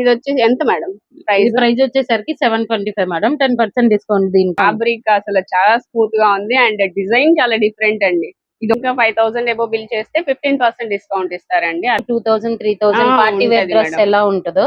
ఇది వచ్చేసి ఎంత మేడం? ప్రైస్ ప్రైస్ వచ్చేసరికి seven twenty five madam. Ten percent discount దీనికి. ఫ్యాబ్రిక్ అసలు చాలా స్మూత్గా ఉంది అండ్ డిజైన్ చాలా డిఫరెంట్ అండి. ఇది ఇంకా ఫైవ్ థౌసండ్ ఎబో బిల్ చేస్తే ఫిఫ్టీన్ పర్సెంట్ డిస్కౌంట్ ఇస్తారండి. Two thousand three thousand party wear dress. ఎలా ఉంటుందో.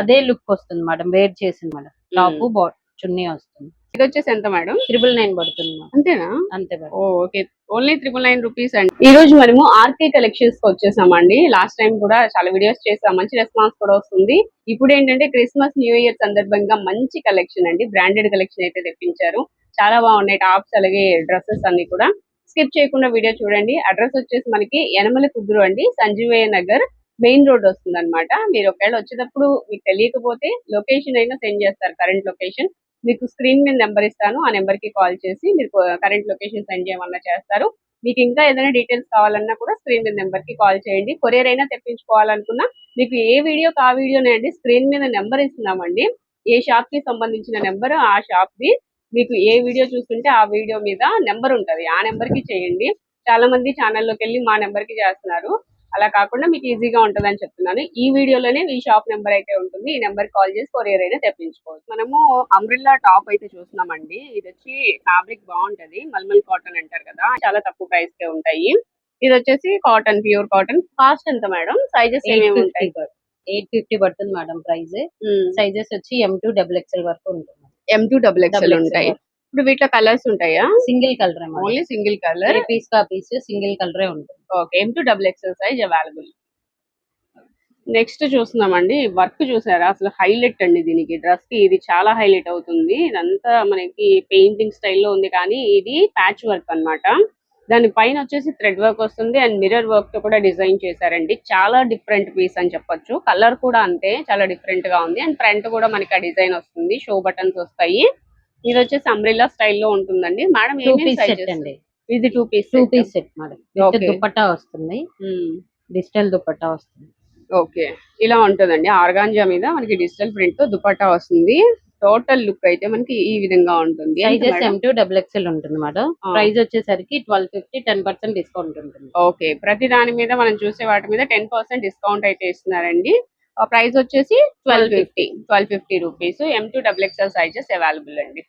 అదే లుక్ వస్తుంది మేడం. వేర్ చేసింది మేడం. టాప్ బాట్ చున్నీ వస్తుంది. ఇది వచ్చేసి ఎంత మేడం? ట్రిపుల్ నైన్ పడుతుంది అంతేనా? అంతే okay. Only triple nine rupees అండి. ఈ రోజు మనము ఆర్కే కలెక్షన్స్కి వచ్చేసామండి. లాస్ట్ టైం కూడా చాలా వీడియోస్ చేసాం. మంచి రెస్పాన్స్ కూడా వస్తుంది. ఇప్పుడు ఏంటంటే క్రిస్మస్ న్యూ ఇయర్ సందర్భంగా మంచి కలెక్షన్ అండి. బ్రాండెడ్ కలెక్షన్ అయితే తెప్పించారు. చాలా బాగున్నాయి. టాప్స్ అలాగే డ్రెస్సెస్ అన్ని కూడా. స్కిప్ చేయకుండా వీడియో చూడండి. అడ్రస్ వచ్చేసి మనకి యనమల కుదురు అండి. సంజీవయ్య నగర్ మెయిన్ రోడ్ వస్తుంది అనమాట మీరు ఒకవేళ వచ్చేటప్పుడు మీకు తెలియకపోతే లొకేషన్ అయినా సెండ్ చేస్తారు. కరెంట్ లొకేషన్ మీకు స్క్రీన్ మీద నెంబర్ ఇస్తాను. ఆ నెంబర్కి కాల్ చేసి మీరు కరెంట్ లొకేషన్ సెండ్ చేయమన్నా చేస్తారు. మీకు ఇంకా ఏదైనా డీటెయిల్స్ కావాలన్నా కూడా స్క్రీన్ మీద నెంబర్కి కాల్ చేయండి. కొరియర్ అయినా తెప్పించుకోవాలనుకున్నా మీకు ఏ వీడియో ఆ వీడియోనే అండి స్క్రీన్ మీద నెంబర్ ఇస్తున్నామండి. ఏ షాప్కి సంబంధించిన నెంబర్ ఆ షాప్ ది. మీకు ఏ వీడియో చూస్తుంటే ఆ వీడియో మీద నెంబర్ ఉంటది. ఆ నెంబర్కి చేయండి. చాలా మంది ఛానల్లోకి వెళ్ళి మా నెంబర్కి చేస్తున్నారు. అలా కాకుండా మీకు ఈజీగా ఉంటదని చెప్తున్నాను. ఈ వీడియోలోనే ఈ షాప్ నెంబర్ అయితే ఉంటుంది. ఈ నెంబర్ కాల్ చేసి కొరియర్ అయినా తెప్పించుకోవచ్చు. మనము అంబ్రిల్లా టాప్ అయితే చూస్తున్నామండి. ఇది వచ్చి ఫ్యాబ్రిక్ బాగుంటది. మల్మల్ కాటన్ అంటారు కదా. చాలా తక్కువ ప్రైస్ కే ఉంటాయి. ఇది వచ్చేసి కాటన్ ప్యూర్ కాటన్ కాస్ట్ ఎంత మేడం? సైజెస్ ఏమేమి ఉంటాయి? ఎయిట్ ఫిఫ్టీ పడుతుంది మేడం ప్రైస్ సైజెస్ వచ్చి ఎం టూ డబుల్ ఎక్స్ఎల్ వరకు ఉంటుంది. ఎం టూ డబుల్ ఎక్స్ఎల్ ఉంటాయి. ఇప్పుడు వీటిలో కలర్స్ ఉంటాయా? Single colour only single colour piece కా పీస్ సింగిల్ కలరే ఉంటుంది. Okay M two double XL size available next చూస్తున్నామండి వర్క్ చూసారా? అసలు హైలైట్ అండి దీనికి. డ్రెస్కి ఇది చాలా హైలైట్ అవుతుంది. ఇదంతా మనకి పెయింటింగ్ స్టైల్లో ఉంది కానీ ఇది ప్యాచ్ వర్క్ అన్నమాట. దాని పైన వచ్చేసి థ్రెడ్ వర్క్ వస్తుంది అండ్ మిర్రర్ వర్క్తో కూడా డిజైన్ చేశారండి. చాలా డిఫరెంట్ పీస్ అని చెప్పొచ్చు. కలర్ కూడా అంతే చాలా డిఫరెంట్గా ఉంది. అండ్ ఫ్రంట్ కూడా మనకి ఆ డిజైన్ వస్తుంది. షో బటన్స్ వస్తాయి. ఇది వచ్చేసి అంబ్రిల్లా స్టైల్లో ఉంటుందండి. Madam two piece set? అండి. ఇది two piece two piece set madam. Dupatta వస్తుంది. డిజిటల్ దుపట్టా వస్తుంది. ఓకే ఇలా ఉంటుందండి. ఆర్గాంజా మీద మనకి డిజిటల్ ప్రింట్తో దుపట్టా వస్తుంది. టోటల్ లుక్ అయితే మనకి ఈ విధంగా ఉంటుంది. Sizes? M two double XL ఉంటుంది మేడం. ప్రైస్ వచ్చేసరికి twelve fifty ten percent discount ఉంటుంది. ఓకే ప్రతి దాని మీద మనం చూసే వాటి మీద టెన్ పర్సెంట్ డిస్కౌంట్ అయితే ఇస్తున్నారండి. ప్రైస్ వచ్చేసి twelve fifty twelve fifty rupees M two double XL sizes available అండి.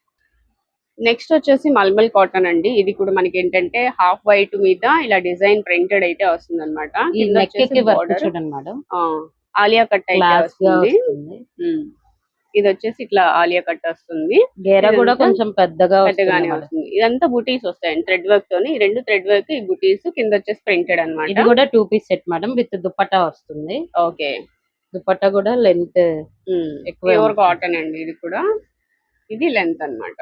నెక్స్ట్ వచ్చేసి మల్మల్ కాటన్ అండి. ఇది కూడా మనకి ఏంటంటే హాఫ్ వైట్ మీద ఇలా డిజైన్ ప్రింటెడ్ అయితే వస్తుంది అనమాట ఆలియా కట్ అయితే వస్తుంది. ఇది వచ్చేసి ఇట్లా ఆలియా కట్ వస్తుంది. గేర కూడా ఇదంతా కొంచెం పెద్దగా పెద్దగానే. వస్తుంది. ఇదంతా బుటీస్ వస్తాయండి థ్రెడ్ వర్క్ తోని. రెండు థ్రెడ్ వర్క్ ఈ బుటీస్ కింద వచ్చేసి ప్రింటెడ్ ఇది అన్నమాట కూడా two piece set madam with dupatta వస్తుంది. ఓకే. దుపట్టా కూడా లెంత్ ఎక్కువే. కాటన్ అండి ఇది కూడా. ఇది లెంత్ అన్నమాట.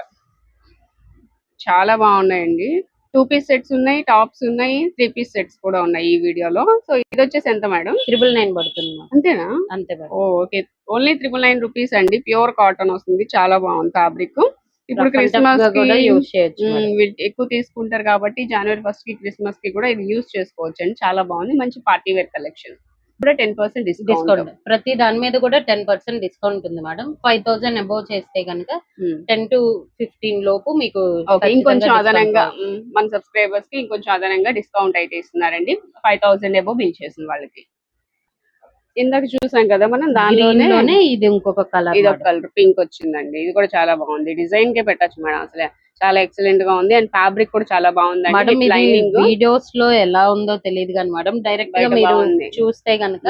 చాలా బాగున్నాయండి. టూ పీస్ సెట్స్ ఉన్నాయి టాప్స్ ఉన్నాయి త్రీ పీస్ సెట్స్ కూడా ఉన్నాయి ఈ వీడియోలో. సో ఇది వచ్చేసి ఎంత మేడం? ట్రిపుల్ నైన్ పడుతుంది అంతేనా? అంతే okay only triple nine rupees అండి. ప్యూర్ కాటన్ వస్తుంది. చాలా బాగుంది ఫ్యాబ్రిక్ ఇప్పుడు క్రిస్మస్ యూజ్ చేయొచ్చు ఎక్కువ తీసుకుంటారు కాబట్టి జనవరి ఫస్ట్కి క్రిస్మస్కి కూడా ఇది యూస్ చేసుకోవచ్చు అండి. చాలా బాగుంది. మంచి పార్టీ వేర్ కలెక్షన్ కూడా టెన్ పర్సెంట్ డిస్కౌంట్ ప్రతి దాని మీద కూడా టెన్ పర్సెంట్ డిస్కౌంట్ ఉంది మేడం. ఫైవ్ థౌసండ్ అబౌవ్ చేస్తే కనుక టెన్ టు ఫిఫ్టీన్ లోపు మీకు ఇంకొంచెం అదనంగా మన సబ్స్క్రైబర్స్కి ఇంకొంచెం అదనంగా డిస్కౌంట్ అయితే ఇస్తున్నారండి. ఫైవ్ థౌసండ్ ఎబో బిల్ చేసిన వాళ్ళకి. ఇందాక చూసాం కదా మనం దానిలోనే లోనే ఇది ఇంకొక కలర్ ఇది ఒక కలర్ పింక్ వచ్చిందండి. ఇది కూడా చాలా బాగుంది. డిజైన్ కే పెట్టచ్చు మేడం అసలు. చాలా ఎక్సలెంట్గా ఉంది. అండ్ ఫ్యాబ్రిక్ కూడా చాలా బాగుందండి. మేడం వీడియోస్లో ఎలా ఉందో తెలియదు కానీ మేడం డైరెక్ట్గా మీరు బాగుంది. చూస్తే గనక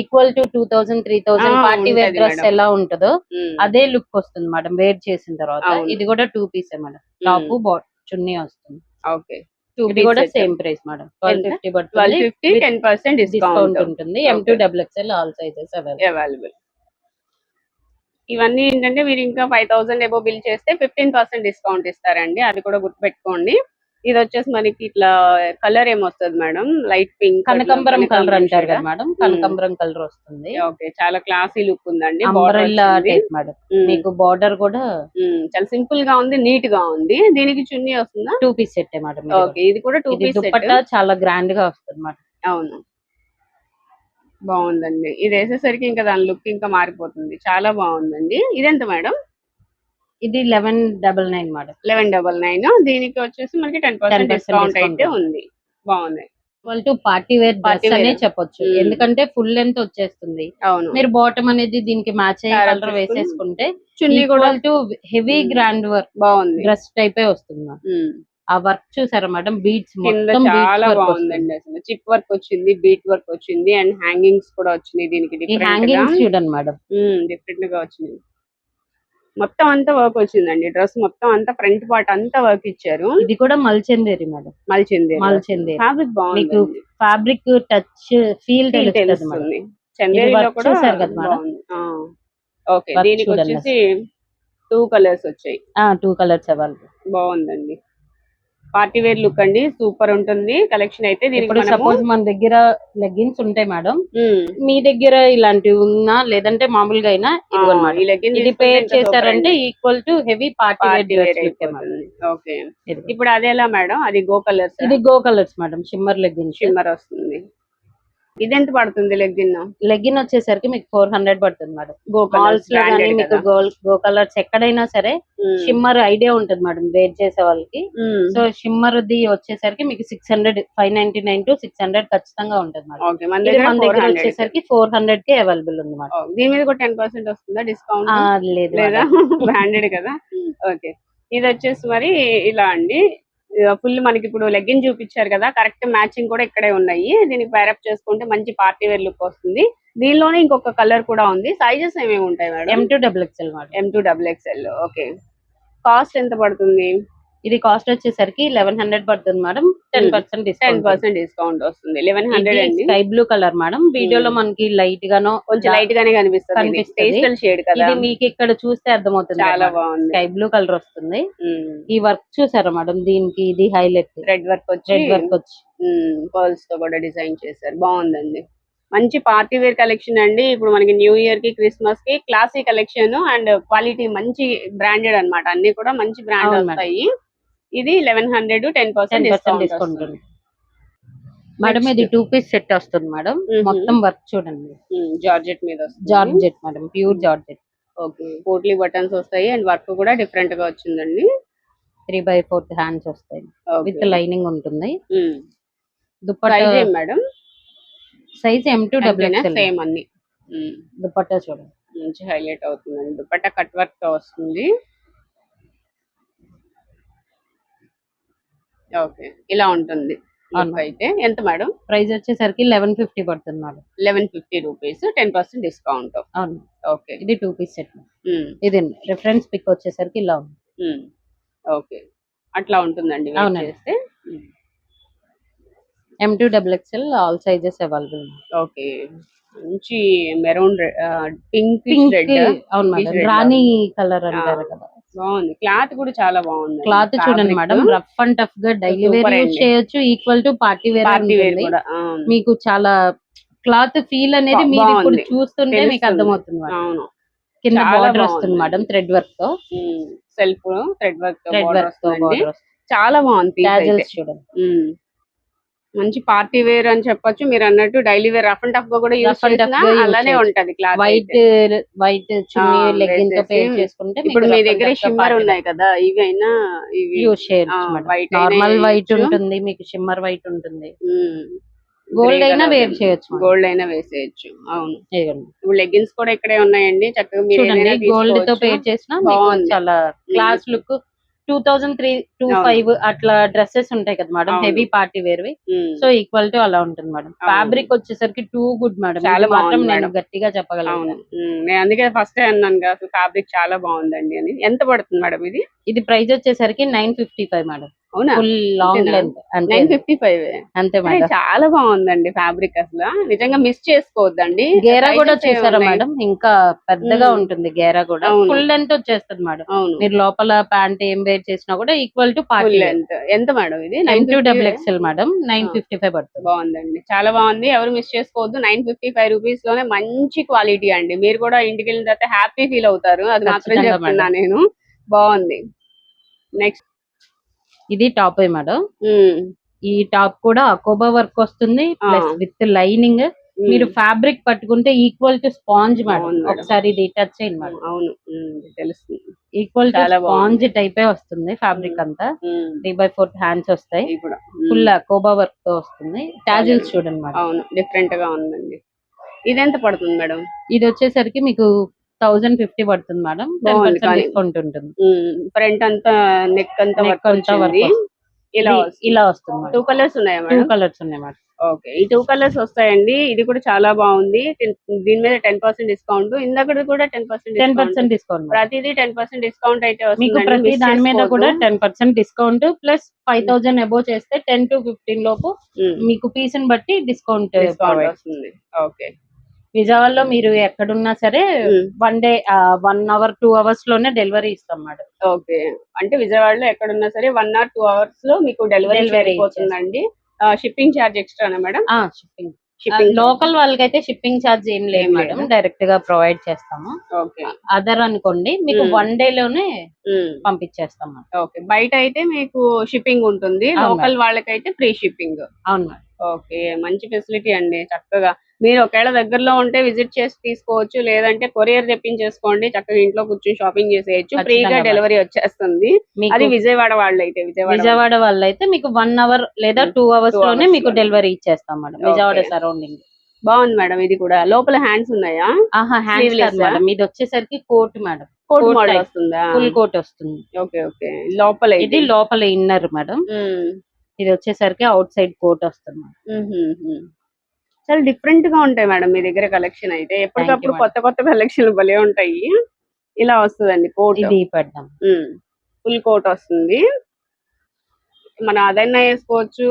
equal to two thousand three thousand party wear dress. ఎలా ఉంటుందో మ్మ్. అదే లుక్ వస్తుంది మేడం వేర్ చేసిన తర్వాత. ఇది కూడా two piece madam top bottom చున్నీ వస్తుంది. ఓకే ఇది కూడా same price madam twelve? Fifty twelve పడుతుంది ఫిఫ్టీ టెన్ పర్సెంట్ డిస్కౌంట్ ఉంటుంది. M two double XL all sizes available available ఇవన్నీ ఏంటంటే మీరు ఇంకా ఫైవ్ థౌసండ్ ఎబో బిల్ చేస్తే ఫిఫ్టీన్ పర్సెంట్ డిస్కౌంట్ ఇస్తారండి. అది కూడా గుర్తుపెట్టుకోండి. ఇది వచ్చేసి మనకి ఇట్లా కలర్ ఏమొస్తుంది మేడం? లైట్ పింక్ కనకంబరం కలర్ అంటారు కదా మేడం? కనకంబరం కలర్ వస్తుంది. ఓకే చాలా క్లాసీ లుక్ ఉందండి మేడం. మీకు బార్డర్ కూడా. చాలా సింపుల్గా ఉంది నీట్గా ఉంది. దీనికి చున్నీ వస్తుందా? Two piece set madam. Okay ఇది కూడా టూ పీస్ దుపట్టా చాలా గ్రాండ్గా వస్తుంది మేడం. అవును. బాగుందండి. ఇది వేసేసరికి ఇంకా దాని లుక్ ఇంకా మారిపోతుంది. చాలా బాగుందండి. ఇదెంత మేడం? ఇది eleven double nine madam eleven double nine. దీనికి వచ్చేసి మనకి టెన్ పర్సెంట్ 10% డిస్కౌంట్ అయితే. ఉంది. బాగుంది. Equal to party wear dress అనే. చెప్పొచ్చు. ఎందుకంటే ఫుల్ లెంత్ వచ్చేస్తుంది. అవును. మీరు బాటమ్ అనేది దీనికి మ్యాచ్ అయ్యే కలర్ వేసేసుకుంటే చున్నీ కూడా టు హెవీ. గ్రాండ్ వర్క్ బాగుంది. డ్రెస్ టైపే వస్తుంది. ఆ వర్క్ చూసారా మేడం బీట్స్ మొత్తం చాలా బాగుందండి అసలు. చిప్ వర్క్ వచ్చింది బీట్ వర్క్ వచ్చింది అండ్ హ్యాంగింగ్స్ కూడా వచ్చినాయి దీనికి హ్యాంగింగ్స్ చూడండి మేడం డిఫరెంట్గా వచ్చినాయి. మొత్తం అంతా వర్క్ వచ్చిందండి. డ్రెస్ మొత్తం అంతా ఫ్రంట్ పార్ట్ అంతా వర్క్ ఇచ్చారు. ఇది కూడా మల్చందేరి మేడం. మల్చింది మల్చందేరి. ఫ్యాబ్రిక్ మీకు బాగుంది ఫ్యాబ్రిక్ టచ్ ఫీల్ తెలుస్తుంది చందేరిలో కూడా? బాగుంది. ఓకే దీనికి వచ్చేసి టూ కలర్స్ వచ్చాయి. టూ కలర్స్ అవైలబుల్ బాగుందండి. పార్టీ వేర్ లుక్ అండి సూపర్ ఉంటుంది. కలెక్షన్ అయితే ఇప్పుడు సపోజ్ మన దగ్గర లెగ్గిన్స్ ఉంటాయి మేడం. మీ దగ్గర ఇలాంటివి ఉన్నా లేదంటే మామూలుగా అయినా ఈ legging ఇది పేర్ చేశారంటే. Equal to heavy party wear okay. ఇప్పుడు అది ఎలా మేడం? అది గో కలర్స్? ఇది go colours madam shimmer leggings. Shimmer వస్తుంది. ఇది ఎంత పడుతుంది లెగ్గిన్? లెగ్గిన్ వచ్చేసరికి మీకు ఫోర్ హండ్రెడ్ పడుతుంది మేడం. గో మాల్స్లో కానీ మీకు గోల్ గో కలర్స్ ఎక్కడైనా సరే షిమ్మర్ ఐడియా ఉంటుంది మేడం వేర్ చేసే వాళ్ళకి. సో షిమ్మర్ ది వచ్చేసరికి మీకు six hundred five ninety nine to six hundred ఖచ్చితంగా ఉంటుంది మేడం. మన దగ్గర మన 400 దగ్గర వచ్చేసరికి ఫోర్ హండ్రెడ్కి అవైలబుల్ ఉంది మేడం. ఓ, దీని మీద కూడా టెన్ పర్సెంట్ వస్తుందా? డిస్కౌంట్ లేదు. బ్రాండెడ్ కదా? ఓకే ఇది వచ్చేసి మరి ఇలా అండి. ఫుల్ మనకి ఇప్పుడు లెగ్గిన్ చూపించారు కదా కరెక్ట్ మ్యాచింగ్ కూడా ఇక్కడే ఉన్నాయి. దీనికి పేరప్ చేసుకుంటే మంచి పార్టీ వేర్ లుక్ వస్తుంది. దీనిలోనే ఇంకొక కలర్ కూడా ఉంది. సైజెస్ ఏమేమి ఉంటాయి madam M two double XL madam M two double XL okay cost ఎంత పడుతుంది? ఇది కాస్ట్ వచ్చేసరికి లెవెన్ హండ్రెడ్ పడుతుంది madam. Ten percent ten discount percent discount వస్తుంది. లెవెన్ హండ్రెడ్ అండి. Sky blue colour madam. వీడియోలో మనకి లైట్ గానో కొంచెం లైట్ గానే కనిపిస్తుంది. పేస్టల్ షేడ్ కదా. ఇది మీకు ఇక్కడ చూస్తే అర్థమవుతుంది చాలా బాగుంది. స్కై బ్లూ కలర్ వస్తుంది. ఈ వర్క్ చూసారా మేడం? దీనికి ఇది హైలైట్ రెడ్ వర్క్ వచ్చి రెడ్ వర్క్ వచ్చి. పర్ల్స్తో కూడా డిజైన్ చేశారు. బాగుందండి. మంచి పార్టీ వేర్ కలెక్షన్ అండి. ఇప్పుడు మనకి న్యూ ఇయర్కి క్రిస్మస్కి క్లాసీ కలెక్షన్ అండ్ క్వాలిటీ మంచి బ్రాండెడ్ అన్నమాట. అన్ని కూడా మంచి బ్రాండ్. వస్తాయి. ఇది eleven hundred ten percent discount madam ఇది టూ పీస్ సెట్ వస్తుంది మేడం. మొత్తం వర్క్ చూడండి. జార్జెట్ మీద georgette madam pure georgette. Okay. Potli buttons వస్తాయి అండ్ వర్క్ కూడా డిఫరెంట్గా వచ్చిందండి. త్రీ బై ఫోర్త్ హ్యాండ్స్ వస్తాయి. విత్ లైనింగ్ ఉంటుంది. Madam size M two double XL same అన్ని. ఉమ్. దుపట్టా చూడండి. మంచి హైలైట్ అవుతుందండి. దుపట్టా కట్ వర్క్ వస్తుంది. ఓకే. ఇలా ఉంటుంది. అయితే ఎంత మేడం? ప్రైస్ వచ్చేసరికి లెవెన్ ఫిఫ్టీ పడుతుంది madam. Eleven fifty rupees ten percent discount. అవును. ఓకే. ఇది టూ పీస్ సెట్ ఇది రిఫరెన్స్ పిక్ వచ్చేసరికి ఇలా ఉంది. ఓకే. అట్లా ఉంటుందండి. చేస్తే. M two double XL all sizes available okay. మంచి మెరూన్ పింక్ పింక్ రెడ్. అవును మేడం. రాణి కలర్ అంటారు కదా. బాగుంది. క్లాత్ కూడా చాలా బాగుంది క్లాత్ చూడండి మేడం రఫ్ అండ్ టఫ్గా డైలీ వేర్ యూజ్. చేయొచ్చు ఈక్వల్ టు పార్టీ వేర్ మీకు చాలా క్లాత్ ఫీల్ అనేది మీరు ఇప్పుడు. చూస్తుంటే మీకు. అర్థమవుతుంది అవును. కింద బార్డర్. వస్తుంది మేడం థ్రెడ్ వర్క్తో. సెల్ఫ్ థ్రెడ్ వర్క్తో థ్రెడ్ వర్క్తో చాలా బాగుంది చూడండి. మంచి పార్టీ వేర్ అని చెప్పొచ్చు. మీరు అన్నట్టు డైలీ వేర్ రఫ్ అండ్ టఫ్గా కూడా యూస్ అలానే. ఉంటది క్లాత్ వైట్ వైట్తో పేర్ చేసుకుంటే ఇప్పుడు మీ దగ్గర షిమ్మర్ ఉన్నాయి కదా ఇవి అయినా ఇవి చేయొచ్చు white అయినా నార్మల్ వైట్. ఉంటుంది మీకు షిమ్మర్ వైట్ ఉంటుంది. గోల్డ్ అయినా వేర్ చేయొచ్చు. గోల్డ్ అయినా వేసేయచ్చు అవును. లెగ్గిన్స్ కూడా ఇక్కడే ఉన్నాయండి. చక్కగా మీరు గోల్డ్తో. పేర్ చేసిన. చాలా class look. Two thousand three two. Five అట్లా డ్రెస్సెస్ ఉంటాయి కదా మేడం. హెవీ పార్టీ వేర్ వి ఉమ్. సో ఈక్వల్ టు అలా ఉంటుంది మేడం. ఫ్యాబ్రిక్ వచ్చేసరికి టూ గుడ్ మేడం. చాలా మాత్రం నేను. గట్టిగా చెప్పగలను. నేను అందుకే ఫస్ట్ అన్నాను కదా ఫ్యాబ్రిక్ చాలా బాగుందండి అని. ఎంత పడుతుంది మేడం ఇది? ఇది ప్రైస్ వచ్చేసరికి నైన్ ఫిఫ్టీ ఫైవ్ మేడం. అవునా? Full long? Length nine fifty five అంతే మేడం. చాలా బాగుందండి ఫ్యాబ్రిక్ అసలు. నిజంగా మిస్ చేసుకోవద్దండి. గేరా కూడా ఉన్నాయి? మేడం? ఇంకా పెద్దగా. ఉంటుంది గేరా కూడా. ఫుల్ లెంత్ వచ్చేస్తుంది మేడం. మీరు లోపల ప్యాంట్ ఏం వేర్ చేసినా కూడా equal to full party length ఎంత మేడం ఇది? Nine two double XL madam. Nine. Fifty five పడుతుంది. బాగుందండి. చాలా బాగుంది. ఎవరు మిస్ చేసుకోవద్దు. నైన్ ఫిఫ్టీ ఫైవ్ రూపీస్లోనే మంచి క్వాలిటీ అండి. మీరు కూడా ఇంటికి వెళ్ళిన తర్వాత హ్యాపీ ఫీల్ అవుతారు. అది మాత్రం చెప్తున్నా నేను. బాగుంది. నెక్స్ట్ ఇది టాప్ మేడం. ఈ టాప్ కూడా అకోబా వర్క్ వస్తుంది. ప్లస్ విత్ లైనింగ్ మీరు ఫ్యాబ్రిక్ పట్టుకుంటే ఈక్వల్ టు స్పాంజ్ మేడం. ఒకసారి ఇది టచ్ చేయండి మేడం. అవును. తెలుస్తుంది. ఈక్వల్. స్పాంజ్ టైపే వస్తుంది ఫ్యాబ్రిక్ అంతా. త్రీ బై ఫోర్ హ్యాండ్స్ వస్తాయి. ఫుల్ కోబా వర్క్తో వస్తుంది. టాజిల్స్ చూడండి మేడం అవును డిఫరెంట్గా ఉందండి. ఇది ఎంత పడుతుంది మేడం? ఇది వచ్చేసరికి మీకు థౌజండ్ ఫిఫ్టీ పడుతుంది మేడం. డిస్కౌంట్ ఉంటుంది. ఫ్రంట్ అంతా నెక్ అంతా వర్క్ అంతా. ఇలా ఇలా వస్తుంది టూ కలర్స్ ఉన్నాయా టూ కలర్స్ ఉన్నాయి మేడం. ఓకే. ఈ టూ కలర్స్ వస్తాయండి. ఇది కూడా చాలా బాగుంది. దీని మీద టెన్ పర్సెంట్ డిస్కౌంట్. ఇందాక కూడా ten percent ten percent discount ప్రతిదీ టెన్ పర్సెంట్ డిస్కౌంట్ అయితే మీకు వస్తుందండి ప్రతి దాని మీద. కూడా ten percent discount plus five thousand above చేస్తే టెన్ టు ఫిఫ్టీన్ లోపు మీకు పీస్ని బట్టి డిస్కౌంట్ వస్తుంది. ఓకే. విజయవాడలో మీరు ఎక్కడున్నా సరే one day one hour two అవర్స్లోనే delivery ఇస్తాం మేడం. ఓకే. అంటే విజయవాడలో ఎక్కడున్నా సరే వన్ ఆర్ టూ అవర్స్లో మీకు డెలివరీ అయిపోతుందండి షిప్పింగ్ ఛార్జ్ ఎక్స్ట్రానా మేడం? షిప్పింగ్ షిప్పింగ్ లోకల్ వాళ్ళకైతే షిప్పింగ్ ఛార్జ్ ఏం లేదు మేడం? డైరెక్ట్గా ప్రొవైడ్ చేస్తాము. ఓకే. అదర్ అనుకోండి మీకు. వన్ డే లోనే పంపించేస్తాం ఓకే. బయట అయితే మీకు షిప్పింగ్ ఉంటుంది. లోకల్ వాళ్ళకైతే ఫ్రీ షిప్పింగ్ అవును ఓకే. మంచి ఫెసిలిటీ అండి. చక్కగా మీరు ఒకవేళ దగ్గరలో ఉంటే విజిట్ చేసి తీసుకోవచ్చు. లేదంటే కొరియర్ తెప్పించేసుకోండి. చక్కగా ఇంట్లో కూర్చొని షాపింగ్ చేసేయచ్చు. ఫ్రీగా. డెలివరీ వచ్చేస్తుంది. అది విజయవాడ వాళ్ళు అయితే విజయవాడ వాళ్ళు అయితే మీకు వన్ అవర్ లేదా Hmm. టూ అవర్స్ Two లోనే మీకు. డెలివరీ ఇచ్చేస్తాం మేడం. విజయవాడ. సరౌండింగ్ బాగుంది మేడం ఇది కూడా. లోపల హ్యాండ్స్ ఉన్నాయా? ఆహా హ్యాండ్స్ మేడం. ఇది వచ్చేసరికి కోట్ మేడం. Coat model. వస్తుందా? ఫుల్ కోట్ వస్తుంది. ఓకే ఓకే లోపల ఇది లోపల ఇన్నర్ మేడం. ఇది వచ్చేసరికి అవుట్ సైడ్ కోట్ వస్తుంది మేడం. చాలా డిఫరెంట్గా ఉంటాయి మేడం మీ దగ్గర కలెక్షన్ అయితే. ఎప్పటికప్పుడు. కొత్త కొత్త కలెక్షన్ భలే ఉంటాయి. ఇలా వస్తుందండి కోట్. ఫుల్ కోట్ వస్తుంది. మనం అదైనా వేసుకోవచ్చు.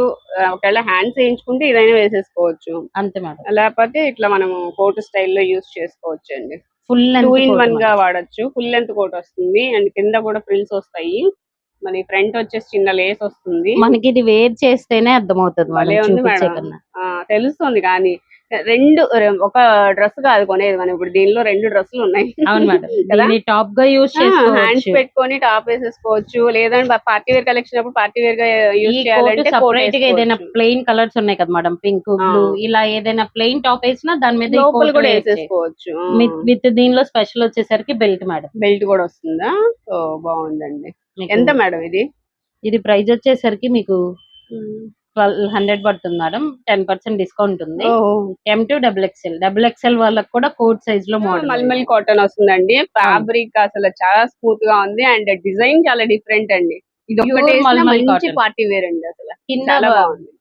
ఒకవేళ హ్యాండ్స్ వేయించుకుంటే ఇదైనా వేసేసుకోవచ్చు. అంతే మేడం. లేకపోతే ఇట్లా మనము కోట్ స్టైల్లో యూస్ చేసుకోవచ్చు అండి ఫుల్ టూ ఇన్ వన్గా వాడచ్చు. ఫుల్ లెంత్ కోట్ వస్తుంది. అండ్ కింద కూడా ఫ్రిల్స్ వస్తాయి. మరి ఫ్రంట్ వచ్చేసి చిన్న లేస్ వస్తుంది. మనకి ఇది వేర్ చేస్తేనే అర్థమవుతుంది మేడం ఉంది చూపించే మేడం. కన్నా. ఆ, తెలుస్తుంది కానీ రెండు ఒక డ్రెస్ కాదు కొనేది మనం. ఇప్పుడు దీనిలో రెండు డ్రెస్సులు ఉన్నాయి. అవును టాప్గా యూజ్ హ్యాండ్స్ పెట్టుకొని టాప్ వేసేసుకోవచ్చు. లేదంటే పార్టీ వేర్ కలెక్షన్ అప్పుడు పార్టీ వేర్గా యూజ్ చేయాలంటే సపరేట్గా ఏదైనా. ప్లెయిన్ కలర్స్ ఉన్నాయి కదా మేడం. పింక్. బ్లూ ఇలా ఏదైనా ప్లెయిన్ టాప్ వేసినా దాని మీద లోపల కూడా వేసేసుకోవచ్చు. విత్ దీనిలో స్పెషల్ వచ్చేసరికి బెల్ట్ మేడం. బెల్ట్ కూడా వస్తుందా? బాగుందండి. ఎంత మేడం ఇది? ఇది ప్రైస్ వచ్చేసరికి మీకు ట్వెల్వ్ హండ్రెడ్ పడుతుంది మేడం. టెన్ పర్సెంట్ డిస్కౌంట్ ఉంది. M two double XL double XL వాళ్ళకి కూడా కోట్ సైజ్లో మోడల్ మల్మల్ కాటన్ వస్తుందండి. ఫ్యాబ్రిక్ అసలు చాలా స్మూత్గా ఉంది అండ్ డిజైన్ చాలా డిఫరెంట్ అండి. ఇది మంచి. పార్టీ వేర్ అండి అసలు. చాలా బాగుంది.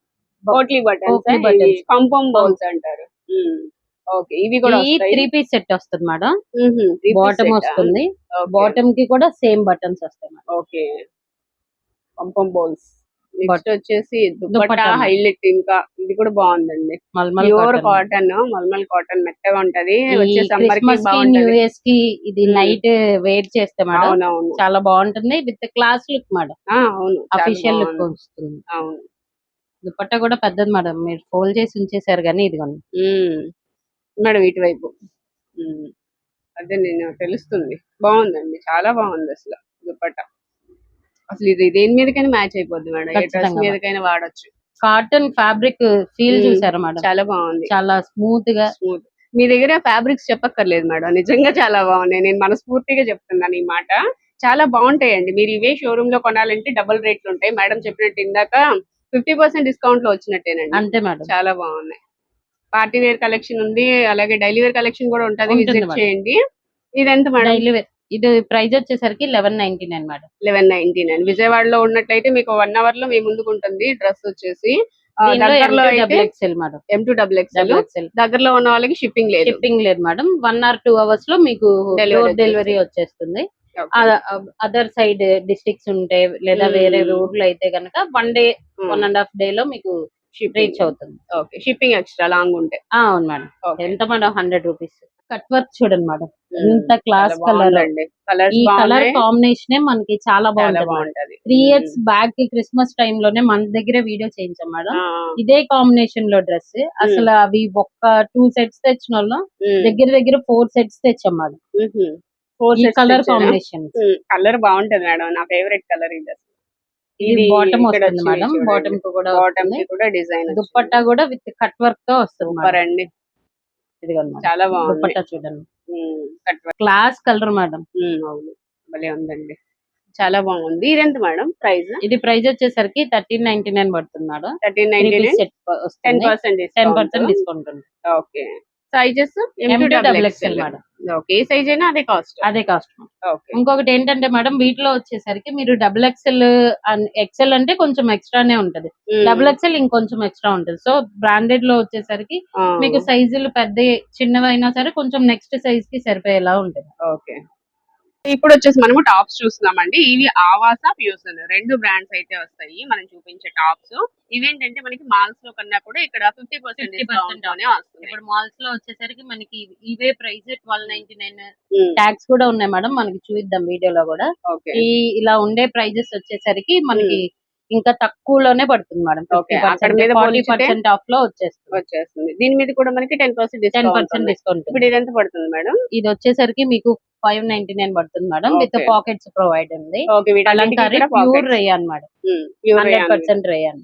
పోట్లీ బటన్స్. పంపం బౌల్స్ అంటారు. ఓకే ఇవి కూడా ఈ త్రీ పీస్ సెట్ వస్తుంది మేడం. బాటమ్ వస్తుంది. బాటమ్కి కూడా సేమ్ బటన్స్ వస్తాయి madam. Okay pompom balls next వచ్చేసి దుపట్టా. హైలైట్ ఇంకా. ఇది కూడా బాగుందండి. మల్మల్ ప్యూర్. కాటన్. మల్మల్ కాటన్ మెత్తగా ఉంటది. వచ్చే సమ్మర్ న్యూ ఇయర్స్కి ఇది. నైట్ వేర్ చేస్తే మేడం అవునవును. చాలా బాగుంటుంది విత్ క్లాస్ లుక్ మేడం. అవును. Official look. వస్తుంది. అవును. దుపట్టా కూడా పెద్దది మేడం. మీరు ఫోల్డ్ చేసి ఉంచేసారు కానీ ఇదిగోండి. మేడం ఇటువైపు. అదే నేను తెలుస్తుంది. బాగుందండి. చాలా బాగుంది అసలు దుపట్టా. అసలు ఇది దేని మీదకైనా మ్యాచ్ అయిపోద్ది మేడం. ఏ డ్రెస్ ఖచ్చితంగా. మీదకైనా వాడొచ్చు. Cotton fabric feel. చూసారా మేడం? చాలా బాగుంది. చాలా స్మూత్గా స్మూత్ మీ దగ్గర ఫ్యాబ్రిక్స్ చెప్పక్కర్లేదు మేడం. నిజంగా చాలా బాగున్నాయి. నేను మనస్ఫూర్తిగా చెప్తున్నాను ఈ మాట. చాలా బాగుంటాయండి. మీరు ఇవే షోరూమ్లో కొనాలంటే డబుల్ రేట్లు ఉంటాయి. మేడం చెప్పినట్టు ఇందాక ఫిఫ్టీ పర్సెంట్ డిస్కౌంట్లో వచ్చినట్టేనండి. అంతే మేడం. చాలా బాగున్నాయి. పార్టీ వేర్ కలెక్షన్ ఉంది. అలాగే డైలీ వేర్ కలెక్షన్ కూడా ఉంటది. ఉంటుంది విజిట్ మేడం. చేయండి. ఇది ఎంత మేడం? డైలీ వేర్ ఇది ప్రైస్ వచ్చేసరికి eleven ninety nine madam. Eleven ninety nine. విజయవాడలో ఉన్నట్లయితే మీకు వన్ అవర్లో మీ ముందుకు ఉంటుంది డ్రెస్ వచ్చేసి. దగ్గరలో ఉన్న వాళ్ళకి షిప్పింగ్ లేదు. షిప్పింగ్ లేదు మేడం. వన్ ఆర్ టూ అవర్స్లో మీకు డెలివరీ వచ్చేస్తుంది. అదర్ సైడ్ డిస్ట్రిక్ట్స్ ఉంటే లేదా Hmm. వేరే రోడ్లు అయితే కనుక one day Hmm. One and half day లో మీకు రీచ్ అవుతుంది. ఓకే షిప్పింగ్ ఎక్స్ట్రా లాంగ్ ఉంటే. అవును మేడం. ఎంత madam? Hundred rupees cut work చూడండి మేడం. ఇంత క్లాస్ కలర్ కలర్స్ ఈ కలర్ కాంబినేషన్ మనకి చాలా బాగుంటుంది. త్రీ ఇయర్స్ బ్యాక్ క్రిస్మస్ టైమ్లోనే మన దగ్గరే వీడియో చేయించాం మేడం. ఇదే కాంబినేషన్లో డ్రెస్ అసలు అవి ఒక్క టూ సెట్స్ తెచ్చిన వాళ్ళు దగ్గర దగ్గర ఫోర్ సెట్స్ తెచ్చాం madam. sets colour? Combination colour బాగుంటది మేడం. నా ఫేవరెట్ కలర్ ఇది. ఇది బాటమ్ వస్తుంది మేడం. బాటమ్కు కూడా బాటమ్కి కూడా డిజైన్ దుప్పట్టా కూడా విత్ కట్ వర్క్తో వస్తుంది. అండి. ఇదిగోండి మేడం. చాలా బాగుంది. చూడండి. Class colour madam. అవును. భలే ఉందండి. చాలా బాగుంది. ఇదెంత మేడం ప్రైస్? ఇది ప్రైస్ వచ్చేసరికి థర్టీన్ నైన్టీ నైన్ పడుతుంది madam. Thirteen ninety set ten percent ten percent discount ఉంది ఓకే. సైజెస్ ఓకే ఏ సైజ్ అయినా అదే కాస్ట్ అదే కాస్ట్ ఇంకొకటి ఏంటంటే మేడం వీటిలో వచ్చేసరికి మీరు డబుల్ ఎక్స్ఎల్ ఎక్స్ఎల్ అంటే కొంచెం ఎక్స్ట్రానే ఉంటది. డబుల్ ఎక్స్ఎల్ ఇంకొంచెం ఎక్స్ట్రా ఉంటది. సో బ్రాండెడ్లో వచ్చేసరికి మీకు సైజులు పెద్ద చిన్నవైనా సరే కొంచెం నెక్స్ట్ సైజ్కి సరిపోయేలా ఉంటుంది. ఓకే ఇప్పుడు వచ్చేసి మనము టాప్స్ చూస్తున్నామండి. ఇవి ఆవాస ప్యూసన్ రెండు బ్రాండ్స్ అయితే వస్తాయి. మనం చూపించే టాప్స్. ఇవేంటంటే మనకి మాల్స్లో కన్నా కూడా ఇక్కడ ఫిఫ్టీ పర్సెంట్ 50% డిస్కౌంట్లోనే వస్తుంది ఇప్పుడు మాల్స్లో వచ్చేసరికి మనకి ఇవే price twelve ninety nine tax కూడా ఉన్నాయి మేడం. మనకి చూద్దాం వీడియోలో కూడా. ఈ ఇలా ఉండే ప్రైజెస్ వచ్చేసరికి మనకి ఇంకా తక్కువలోనే పడుతుంది మేడం. ఫార్టీ పర్సెంట్ ఆఫ్లో వచ్చేస్తుంది. వచ్చేస్తుంది. దీని మీద కూడా మనకి ten percent ten discount percent discount ఇప్పుడు ఇది ఎంత పడుతుంది మేడం? ఇది వచ్చేసరికి మీకు ఫైవ్ నైన్టీ నైన్ పడుతుంది మేడం. విత్. పాకెట్స్ ప్రొవైడ్ ఉంది. Pure rayon madam. Hundred percent rayon.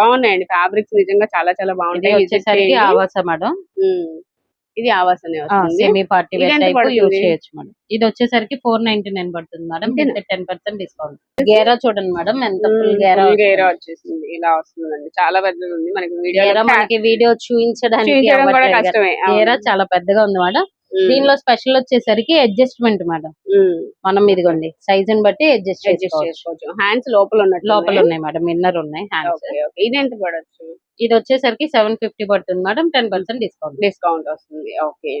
బాగున్నాయండి. ఫ్యాబ్రిక్స్ నిజంగా చాలా చాలా బాగుంటాయి. వచ్చేసరికి. ఆవాస మేడం. ఇది ఆవాసనే వస్తుంది. Semi party? యూజ్ చేయొచ్చు మేడం. ఇది వచ్చేసరికి ఫోర్ నైన్టీ నైన్ పడుతుంది మేడం. టెన్ పర్సెంట్ డిస్కౌంట్ గేరా చూడండి మేడం ఎంత ఫుల్ గేరా గేరా వచ్చేసింది. ఇలా వస్తుందండి. చాలా పెద్దది ఉంది. మనకి వీడియో మనకి వీడియో చూపించడానికి గేరా చాలా పెద్దగా ఉంది మేడం. దీనిలో స్పెషల్ వచ్చేసరికి అడ్జస్ట్మెంట్ మేడం మనం ఇదిగోండి సైజ్ని బట్టి అడ్జస్ట్ చేసుకోవచ్చు. హ్యాండ్స్ లోపల ఉన్నట్టు లోపల ఉన్నాయి మేడం ఇన్నర్ ఉన్నాయి హ్యాండ్స్ ఓకే ఇది ఎంత పడచ్చు? ఇది వచ్చేసరికి సెవెన్ ఫిఫ్టీ పడుతుంది madam ten percent discount discount వస్తుంది. ఓకే.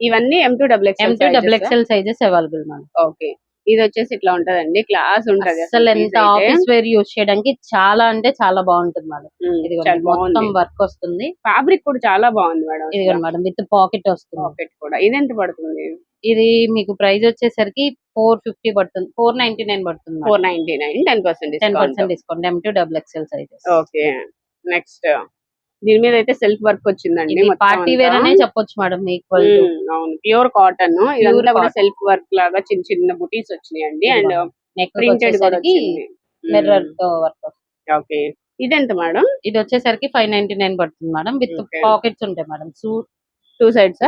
ఇవన్నీ M to double M to double XL sizes available madam okay. ఇది వచ్చేసి ఇట్లా ఉంటదండి. క్లాస్ ఉంటది అసలు ఎంత ఆఫీస్ వేర్ యూజ్ చేయడానికి చాలా అంటే చాలా బాగుంటుంది మేడం. ఇది మొత్తం వర్క్ వస్తుంది. ఫ్యాబ్రిక్ కూడా చాలా బాగుంది మేడం ఇది మేడం విత్ పాకెట్ వస్తుంది. పాకెట్ కూడా. ఇది ఎంత పడుతుంది? ఇది మీకు ప్రైస్ వచ్చేసరికి ఫోర్ ఫిఫ్టీ పడుతుంది. ఫోర్ నైన్టీ నైన్ పడుతుంది four ninety nine ten percent ten discount percent discount M to double XL sizes okay. Next. దీని మీద అయితే సెల్ఫ్ వర్క్ వచ్చిందండి పార్టీ. వేర్ అనే చెప్పొచ్చు మేడం ఈక్వల్ అవును. Pure cotton. ఇదంతా కూడా. సెల్ఫ్ వర్క్ లాగా చిన్న చిన్న బుటీస్ వచ్చినాయండి. అండ్ ప్రింటెడ్ కూడా వచ్చేసరికి వచ్చింది. మిర్రర్తో వర్క్ ఓకే. ఇది ఎంత మేడం? ఇది వచ్చేసరికి ఫైవ్ నైన్టీ నైన్ పడుతుంది మేడం విత్. పాకెట్స్ ఉంటాయి madam. Suit two sides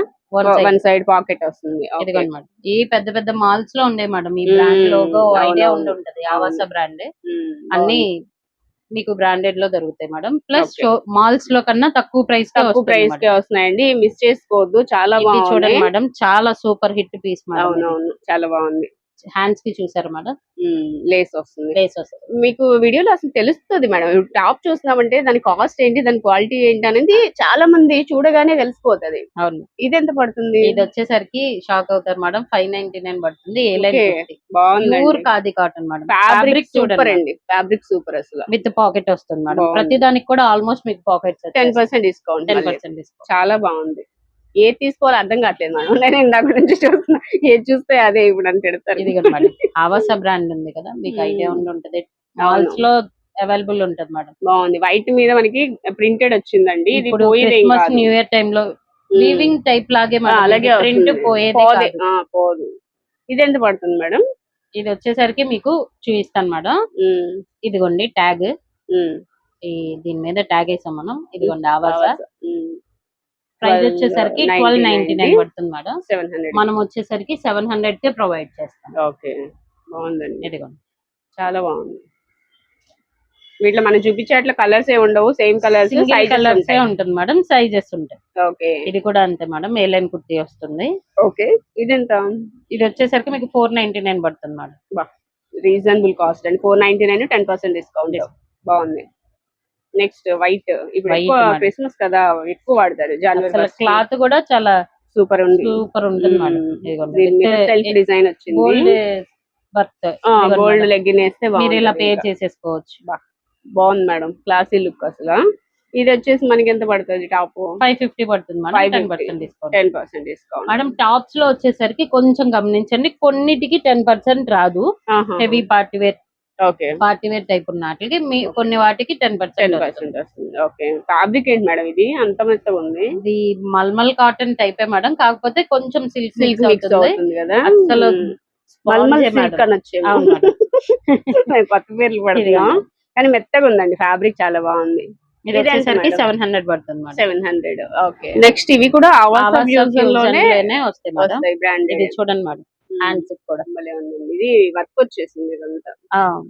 one side pocket వస్తుంది. ఇదిగోండి మేడం. ఈ పెద్ద పెద్ద మాల్స్లో ఉండే మేడం ఈ. Brand logo idea. ఉండి ఉంటది ఆవాస బ్రాండ్ అన్ని మీకు బ్రాండెడ్లో దొరుకుతాయి మేడం ప్లస్. మాల్స్లో కన్నా తక్కువ ప్రైస్ తక్కువ ప్రైస్ కే వస్తున్నాయండి. మిస్ చేసుకోవద్దు. చాలా చూడండి బాగుంది. మేడం చాలా సూపర్ హిట్ పీస్ మేడం అవునవును. చాలా బాగుంది. హ్యాండ్స్కి చూసారు మేడం లేస్ వస్తుంది. లేస్ వస్తుంది. మీకు వీడియోలో అసలు తెలుస్తుంది మేడం. టాప్ చూస్తున్నామంటే దాని కాస్ట్ ఏంటి దాని క్వాలిటీ ఏంటి అనేది చాలా మంది చూడగానే తెలిసిపోతది అవును. ఇది ఎంత పడుతుంది? ఇది వచ్చేసరికి షాక్ అవుతారు మేడం. ఫైవ్ నైన్టీ నైన్ పడుతుంది. బాగుంది pure khadi cotton madam. Fabric super అండి. ఫ్యాబ్రిక్ సూపర్ అసలు. విత్ పాకెట్ వస్తుంది మేడం. ప్రతి దానికి కూడా ఆల్మోస్ట్ మీకు pockets ten percent discount ten percent discount చాలా బాగుంది. ఏది తీసుకోవాలో అర్థం కావట్లేదు మేడం నేను ఇందాక నుంచి చూస్తున్నా ఏది చూస్తే అదే ఇప్పుడు అని తిడతారు. ఇది కూడా మేడం ఆవాస బ్రాండ్ ఉంది కదా మీకు ఐడియా ఉండి ఉంటది. మాల్స్లో అవైలబుల్ ఉంటది మేడం బాగుంది. వైట్ మీద మనకి ప్రింటెడ్ వచ్చిందండి. ఇది ఇప్పుడు పోయేదేం క్రిస్మస్ కాదు. న్యూ ఇయర్ టైమ్లో. వీవింగ్ టైప్ లాగే ఆ, అలాగే ప్రింట్ వస్తుంది. పోయేది పోదే- కాదు. ఆ, పోదు. ఇది ఎంత పడుతుంది మేడం? ఇది వచ్చేసరికి మీకు చూపిస్తాను మేడం ఉమ్, ఇదిగోండి ట్యాగ్ ఉమ్. ఈ దీని మీద ట్యాగ్ వేసాం మనం. ఇదిగోండి ఆవాస ఉమ్, ప్రైస్ 12 వచ్చేసరికి 99 ట్వెల్వ్ నైన్టీ నైన్. పడుతుంది మేడం. 700 మనం వచ్చేసరికి సెవెన్ హండ్రెడ్ కే ప్రొవైడ్ చేస్తాం. ఓకే. బాగుందండి. ఇదిగోండి. చాలా బాగుంది. వీటిలో మనం చూపించే అట్లా కలర్స్ ఏ ఉండవు సేమ్ కలర్స్ కలర్స్ ఉంటుంది మేడం సైజెస్ ఉంటాయి. ఓకే. ఇది కూడా అంతే మేడం ఏ లైన్ కుర్తీ వస్తుంది. ఓకే. ఇది ఎంత ఇది వచ్చేసరికి మీకు ఫోర్ నైన్టీ నైన్ పడుతుంది మేడం. రీజనబుల్ కాస్ట్ అండి. Four ninety nine ten percent discount. బాగుంది. Next white. ఇప్పుడు. క్రిస్మస్ కదా ఎక్కువ వాడతారు. జనవరి క్లాత్ కూడా చాలా సూపర్ ఉంది. సూపర్ ఉంటుంది సెల్ఫ్ డిజైన్ వచ్చింది. గోల్డ్ వర్త్ గోల్డ్ లెగ్గిన్ వేస్తే మీరు ఇలా పే. చేసేసుకోవచ్చు. బాగుంది మేడం. క్లాసీ లుక్ అసలు. ఇది వచ్చేసి మనకి ఎంత పడుతుంది టాప్? ఫైవ్ ఫిఫ్టీ పడుతుంది madam. 550. Ten percent discount ten percent discount madam టాప్స్లో వచ్చేసరికి కొంచెం గమనించండి. కొన్నిటికి టెన్ పర్సెంట్ రాదు. Heavy party wear party wear type ఉన్న వాటికి మీ కొన్ని వాటికి టెన్ పర్సెంట్ ఓకే. ఫ్యాబ్రిక్ ఏంటి మేడం ఇది? అంత మెత్తగా ఉంది. ఇది మల్మల్ కాటన్ టైపే మేడం. కాకపోతే కొంచెం సిల్క్ సిల్క్ మిక్స్ అవుతుంది. కదా? అసలు. మల్మల్ సిల్క్. అనొచ్చు. కొత్త పేర్లు పడుతున్నాం. కానీ మెత్తగా ఉందండి. ఫ్యాబ్రిక్ చాలా బాగుంది. ఇది వచ్చేసరికి? సెవెన్ హండ్రెడ్ పడుతుంది సెవెన్ హండ్రెడ్. ఓకే. నెక్స్ట్ ఇవి కూడా ఆవాస లోనే వస్తాయి బ్రాండ్ ఇది చూడండి మేడం. హ్యాండ్స్ కూడా. ఇది వర్క్ వచ్చేసింది ఇదంతా. ఆ,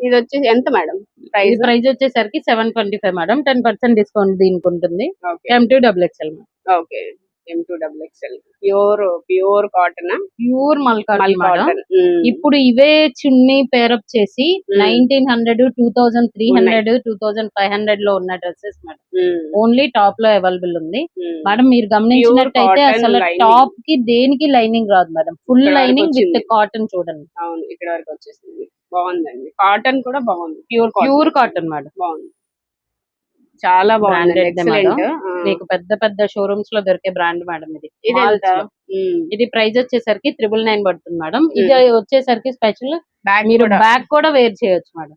ఇది వచ్చేసి ఎంత మేడం? ప్రైస్ ప్రైస్ వచ్చేసరికి seven twenty five madam. Ten percent discount దీనికి ఉంటుంది. Okay M to double XL okay M to double XL pure pure cotton pure మల్కాట్ మల్ మేడం కాటన్ ఇప్పుడు ఇవే చున్నీ పేరప్ చేసి. Nineteen hundred two thousand three hundred two thousand five హండ్రెడ్లో ఉన్న dresses madam only టాప్లో available ఉంది. మేడం మీరు గమనించినట్టయితే అసలు. టాప్కి దేనికి లైనింగ్ రాదు madam full lining with. Cotton చూడండి. అవును ఇక్కడ వరకు వచ్చేసింది. బాగుందండి. కాటన్ కూడా బాగుంది. ప్యూర్ ప్యూర్ కాటన్ మేడం బాగుంది. చాలా బాగుంది. ఎక్సలెంట్ మీకు పెద్ద పెద్ద షోరూమ్స్లో దొరికే బ్రాండ్ మేడం ఇది. ఇది ప్రైస్ వచ్చేసరికి త్రిబుల్ నైన్ పడుతుంది మేడం ఇది వచ్చేసరికి స్పెషల్ మీరు బ్యాగ్ కూడా వేర్ చేయొచ్చు మేడం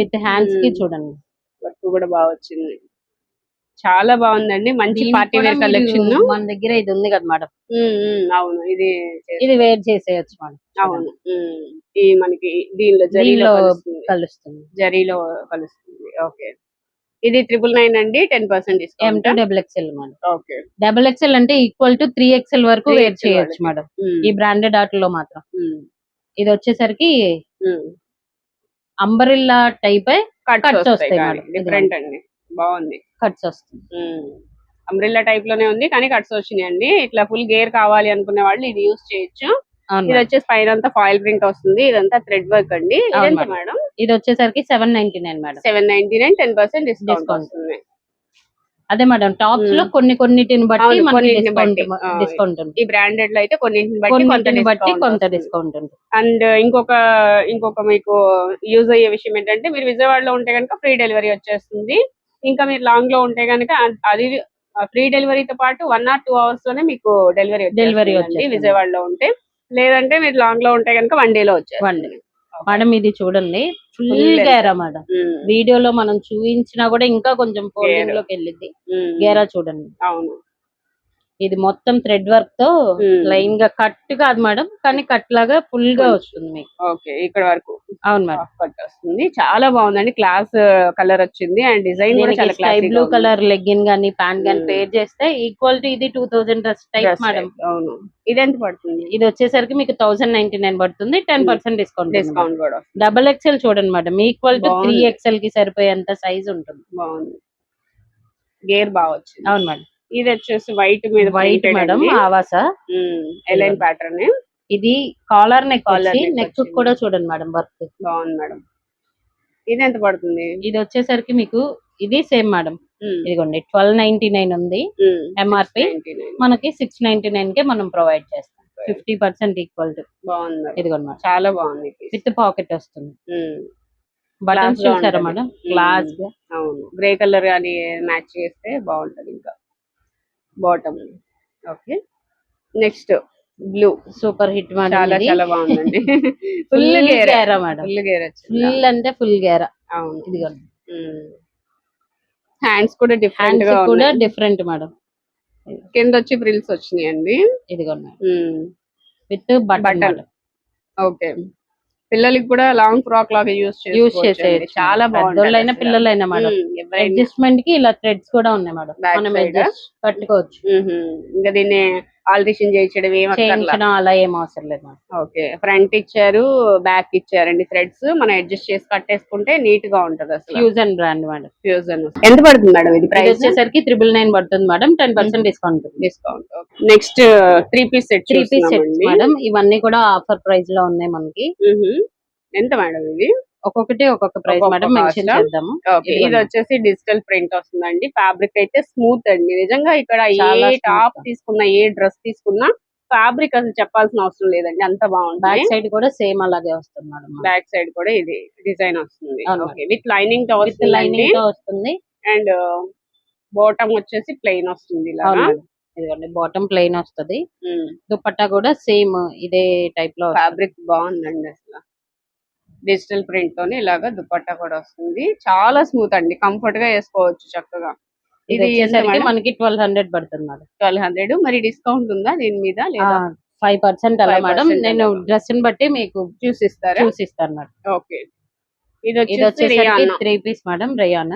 విత్ హ్యాండ్స్కి. చూడండి. వర్క్ కూడా బాగా వచ్చింది. చాలా బాగుందండి. మంచి పార్టీ వేర్ కలెక్షన్ మన దగ్గర ఇది ఉంది కదా మేడం. అవును. ఇది ఇది వేర్ చేసేయచ్చు మేడం. అవును. ఈ మనకి దీనిలో జరీలో కలుస్తుంది. జరీలో కలుస్తుంది. ఓకే. ఇది ట్రిపుల్ నైన్ అండి ten percent M discount to double XL madam. Okay. Double XL అంటే ఈక్వల్ టు త్రీ ఎక్స్ఎల్ వరకు 3XL వేర్ చేయొచ్చు. మేడం. ఈ బ్రాండెడ్ ఆటలో మాత్రం. ఇది వచ్చేసరికి అంబరిల్లా టైప్ కట్స్ Cuts వస్తాయి మేడం. డిఫరెంట్ అండి. బాగుంది. కట్స్ వస్తుంది. అంబ్రిల్లా టైప్లోనే ఉంది కానీ కట్స్ వచ్చినాయి అండి. ఇట్లా ఫుల్ గేర్ కావాలి అనుకునే వాళ్ళు ఇది యూస్ చేయొచ్చు. ఇది. వచ్చేసి పైన అంతా ఫాయిల్ ప్రింట్ వస్తుంది. ఇదంతా థ్రెడ్ వర్క్ అండి. మేడం. ఇది వచ్చేసరికి seven ninety nine madam. Seven ninety nine ten percent discount. వస్తుంది. అదే మేడం టాప్స్లో. కొన్ని కొన్నిటిని బట్టి డిస్కౌంట్ ఈ బ్రాండెడ్లో అయితే కొన్నింటిని బట్టి కొంత కొన్నిటిని బట్టి కొంత డిస్కౌంట్ ఉంటుంది. అండ్ ఇంకొక ఇంకొక మీకు యూజ్ అయ్యే విషయం ఏంటంటే మీరు విజయవాడలో ఉంటే కనుక ఫ్రీ డెలివరీ వచ్చేస్తుంది. ఇంకా మీరు లాంగ్లో ఉంటే కనుక అది ఫ్రీ డెలివరీతో పాటు వన్ ఆర్ టూ అవర్స్లోనే మీకు డెలివరీ వచ్చేస్తుంది వచ్చేస్తుంది. విజయవాడలో ఉంటే. లేదంటే మీరు లాంగ్లో ఉంటే కనుక వన్ డే లో One వచ్చేస్తుంది మేడం ఇది చూడండి. ఫుల్ గేరా మేడం వీడియోలో మనం చూపించినా కూడా ఇంకా కొంచెం ఫోల్డింగ్ గేరా. లోకి వెళ్ళింది ఉమ్, గేరా చూడండి. అవును. ఇది మొత్తం థ్రెడ్ వర్క్తో. లైన్గా కట్ కాదు మేడం కానీ కట్ లాగా ఫుల్గా వస్తుంది మీకు. ఓకే ఇక్కడ వరకు. అవును మేడం. కట్ వస్తుంది. చాలా బాగుందండి. క్లాస్ కలర్ వచ్చింది అండ్ డిజైన్ కూడా చాలా స్కై బ్లూ కలర్ లెగ్గిన్ గానీ ప్యాంట్ గానీ. పేర్ చేస్తే ఈక్వల్ టు ఇది టూ డ్రెస్ టైప్ మేడం. అవును. ఇది ఎంత పడుతుంది? ఇది వచ్చేసరికి మీకు థౌసండ్ నైన్టీ నైన్ పడుతుంది. టెన్ పర్సెంట్ డిస్కౌంట్ డిస్కౌంట్ కూడా. డబల్ ఎక్స్ఎల్ చూడండి మేడం. Equal to three. ఎక్స్ఎల్కి సరిపోయేంత సైజ్ ఉంటుంది. బాగుంది. గేర్ బాగా వచ్చింది. అవును మేడం. ఇది వచ్చేసి వైట్ మీద వైట్ మేడం ఆవాస. ఎలైన్ ప్యాటర్న్ ఇది కాలర్ నెక్ neck నెక్. కూడా చూడండి మేడం వర్క్ బాగుంది మేడం ఇది ఎంత పడుతుంది? ఇది వచ్చేసరికి మీకు ఇది సేమ్ మేడం ఇదిగోండి ట్వెల్వ్ నైన్టీ నైన్ ఉంది ఎంఆర్పి 99. మనకి సిక్స్ నైన్టీ నైన్ కే మనం ప్రొవైడ్ చేస్తాం. ఫిఫ్టీ పర్సెంట్ ఈక్వల్ టు బాగుంది. ఇదిగోండి మేడం చాలా బాగుంది. విత్ పాకెట్ వస్తుంది. బటన్స్ చూసారా. మేడం. క్లాస్గా. అవును. గ్రే కలర్ అని మ్యాచ్ చేస్తే బాగుంటది ఇంకా. Bottom. Okay. Next blue. Super hit చాలా ఇది. చాలా బాగుందండి. Full gear. Madam. Full gear full అంటే ఫుల్ గేరా. అవును. ఇదిగోండి హ్యాండ్స్ కూడా డిఫరెంట్ కూడా డిఫరెంట్ మేడం. కింద వచ్చి ఫ్రిల్స్ వచ్చినాయండి. ఇదిగోండి విత్ బటన్ బటన్ ఓకే. పిల్లలకి కూడా లాంగ్ ఫ్రాక్ లాగా యూస్ యూస్ చేసేయచ్చు. చాలా పెద్దోళ్ళైనా బాగుంది పిల్లలైనా మేడం. అడ్జస్ట్మెంట్కి ఇలా థ్రెడ్స్ కూడా ఉన్నాయి మేడం. మనం కట్టుకోవచ్చు. ఇంకా దీన్ని ఆల్ట్రేషన్ చేయించడం ఏం చేయించడం అలా ఏం అవసరం లేదు ఓకే. ఫ్రంట్ ఇచ్చారు బ్యాక్ ఇచ్చారండి థ్రెడ్స్. మనం అడ్జస్ట్ చేసి కట్టేసుకుంటే నీట్గా ఉంటది అసలు. Fusion brand madam. ఫ్యూజన్. ఎంత పడుతుంది మేడం ఇది ప్రైస్? వచ్చేసరికి త్రిబుల్ నైన్ పడుతుంది madam. Ten percent discount discount next three piece set three piece sets madam ఇవన్నీ కూడా ఆఫర్ ప్రైస్లో ఉన్నాయి మనకి. ఎంత మేడం ఇది? ఒక్కొక్కటి ఒక్కొక్క ప్రైస్ మేడం మెన్షన్? చేద్దాము. ఇది వచ్చేసి డిజిటల్ ప్రింట్ వస్తుందండి. ఫ్యాబ్రిక్ అయితే స్మూత్ అండి. నిజంగా ఇక్కడ ఏ. టాప్ తీసుకున్నా ఏ డ్రెస్ తీసుకున్నా ఫ్యాబ్రిక్ అసలు చెప్పాల్సిన అవసరం లేదండి. అంత బాగుంటుంది బ్యాక్ సైడ్ కూడా సేమ్ అలాగే వస్తుంది మేడం బ్యాక్ సైడ్ కూడా ఇది డిజైన్ వస్తుంది. విత్ లైనింగ్తో వస్తుంది లైనింగ్తో వస్తుంది. అండ్ బాటమ్ వచ్చేసి ప్లెయిన్ వస్తుంది మేడం ఇదిగోండి బాటమ్ ప్లెయిన్ వస్తుంది. దుపట్టా కూడా సేమ్ ఇదే టైప్లో. ఫ్యాబ్రిక్ బాగుందండి అసలు. డిజిటల్ ప్రింట్ తోని ఇలాగా దుపట్టా కూడా వస్తుంది. చాలా స్మూత్ అండి. కంఫర్ట్గా వేసుకోవచ్చు చక్కగా. ఇది మనకి ట్వెల్వ్ హండ్రెడ్ పడుతుంది మేడం. ట్వెల్వ్ హండ్రెడ్ మరి డిస్కౌంట్ ఉందా దీని మీద లేదా? ఫైవ్ పర్సెంట్ అలా 5% మేడం. నేను. డ్రెస్ని బట్టి మీకు చూసిస్తారా? చూసిస్తాను మేడం. ఓకే. ఇది వచ్చేసి త్రీ పీస్ మేడం రేయాన్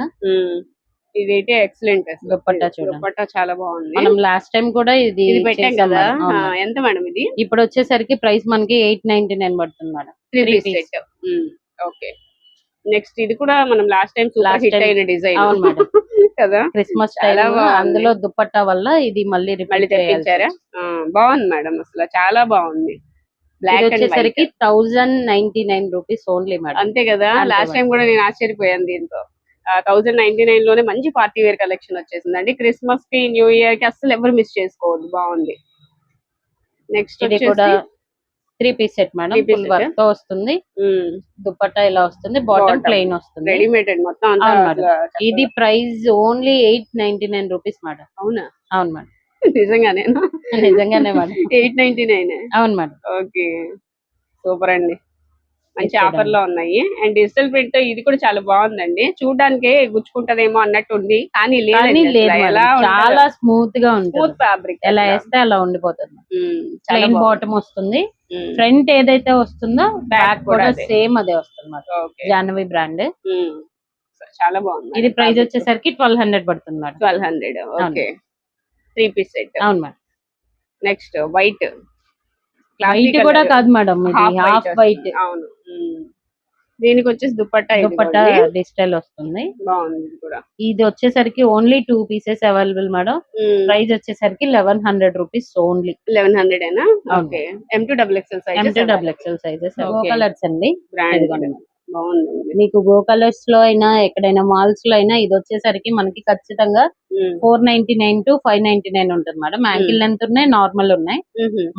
ఇదైతే ఎక్సలెంట్ దుపట్టా చూడండి. దుపట్టా చాలా బాగుంది. మనం లాస్ట్ టైం కూడా ఇది ఇది పెట్టాం కదా. ఎంత మేడం ఇది? ఇప్పుడు వచ్చేసరికి ప్రైస్ మనకి ఎయిట్ నైన్టీ నైన్ పడుతుంది madam three piece. Set okay next ఇది కూడా మనం లాస్ట్ టైం time- అయిన డిజైన్ అవును మేడం కదా? Christmas time. అందులో దుపట్టా వల్ల ఇది మళ్ళీ మళ్ళీ తెప్పించారా? బాగుంది మేడం అసలు. చాలా బాగుంది. బ్లాక్ వచ్చేసరికి thousand ninety nine rupees only madam అంతే కదా? లాస్ట్ టైం కూడా నేను ఆశ్చర్యపోయాను దీంతో. థౌసండ్ నైన్టీ నైన్లోనే మంచి పార్టీ వేర్ కలెక్షన్ వచ్చేసిందండి. క్రిస్మస్కి న్యూ ఇయర్కి అసలు ఎవరు మిస్ చేసుకోవద్దు. బాగుంది. నెక్స్ట్ ఇది కూడా three piece set madam. Full. వర్క్తో వస్తుంది. దుపట్టా ఇలా వస్తుంది. బాటమ్. ప్లెయిన్ వస్తుంది. రెడీమేడ్ మొత్తం ఇది price only eight ninety nine rupees madam. అవునా? అవును మేడం. నిజంగానే నిజంగానే మేడం. Eight ninety nine? అవును మేడం. ఓకే. సూపర్ అండి. మంచి ఆఫర్లో ఉన్నాయి. అండ్ డిజిటల్ ప్రింట్ ఇది కూడా చాలా బాగుందండి. చూడడానికి గుచ్చుకుంటదేమో అన్నట్టు ఉంది కానీ లేదు చాలా స్మూత్గా ఉంటుంది. స్మూత్ ఫ్యాబ్రిక్ ఎలా వేస్తే అలా ఉండిపోతుంది. ప్లెయిన్ బాటమ్ వస్తుంది. ఫ్రంట్ ఏదైతే వస్తుందో బ్యాక్ కూడా. సేమ్ అదే. వస్తుంది జాహ్నవి బ్రాండ్ చాలా బాగుంది. ఇది ప్రైస్ వచ్చేసరికి ట్వెల్వ్ హండ్రెడ్ పడుతుంది madam. Twelve hundred okay three piece set అవును మేడం. నెక్స్ట్ వైట్ వైట్ కూడా కాదు మేడం. హాఫ్ వైట్ అవును. దీనికి వచ్చేసి దుపట్టా దుపట్టా. డిజిటల్ వస్తుంది. బాగుంది ఇది కూడా. ఇది వచ్చేసరికి only two pieces available madam. Price వచ్చేసరికి eleven hundred rupees only. Eleven hundred అయినా. Okay. M to double XL size double XL sizes go. Colours అండి. బ్రాండ్. బాగుంది మీకు గో కలర్స్లో అయినా ఎక్కడైనా మాల్స్లో అయినా ఇది వచ్చేసరికి మనకి ఖచ్చితంగా four ninety nine to five ninety nine ఉంటుంది మేడం. యాంకిల్ లెంత్ ఉన్నాయి నార్మల్ ఉన్నాయి.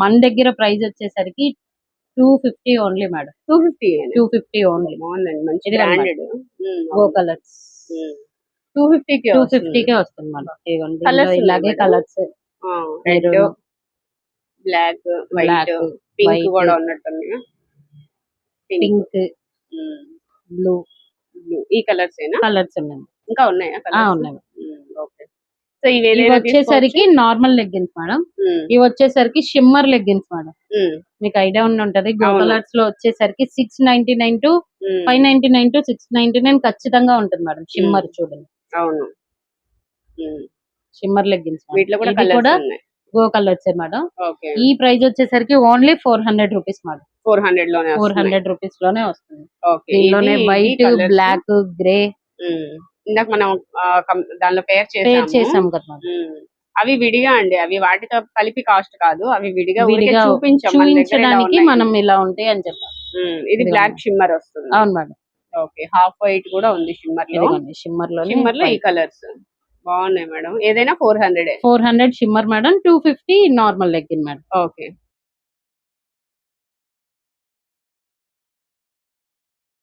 మన దగ్గర ప్రైస్ వచ్చేసరికి two fifty only madam. Two fifty two fifty only. బాగుందండి మంచి బ్రాండెడ్ గో కలర్స్ టూ ఫిఫ్టీకి టూ ఫిఫ్టీ కే వస్తుంది మేడం. ఇదిగోండి ఇందులో ఇలాగే? Colours red. Black white pink. కూడా ఉన్నట్టుంది పింక్ బ్లూ బ్లూ ఈ కలర్స్ కలర్స్ ఉన్నాయి ఇంకా ఉన్నాయా కలర్స్ ఉన్నాయి. ఓకే. సో ఇవి వచ్చేసరికి నార్మల్ లెగ్గిన్స్ మేడం ఇవి వచ్చేసరికి షిమ్మర్ లెగ్గిన్స్ మేడం మీకు ఐడియా ఉండి ఉంటది. కలర్స్లో వచ్చేసరికి six ninety nine to five ninety nine to six ninety nine ఖచ్చితంగా ఉంటుంది మేడం షిమ్మర్ చూడండి. అవును. షిమ్మర్ లెగ్గిన్స్ వీటిలో కూడా గో కలర్స్ మేడం ఈ ప్రైస్ వచ్చేసరికి only four hundred rupees madam four హండ్రెడ్లోనే four hundred రూపీస్లోనే వస్తుంది. దీనిలోనే వైట్ బ్లాక్ గ్రే ఇందాక మనం దానిలో పేర్ చేసాం కదా. అవి విడిగా అండి. అవి వాటితో కలిపి కాస్ట్ కాదు. అవి విడిగా చూపించడానికి. మనం ఇలా ఉంటాయి అని చెప్పాం ఉమ్, ఇది. బ్లాక్ షిమ్మర్ వస్తుంది. అవును మేడం. ఓకే. హాఫ్ వైట్ కూడా ఉంది షిమ్మర్లో షిమ్మర్లో షిమ్మర్లో ఈ కలర్స్ బాగున్నాయి మేడం. ఏదైనా four hundred four hundred shimmer madam. Two fifty normal legging madam. Okay.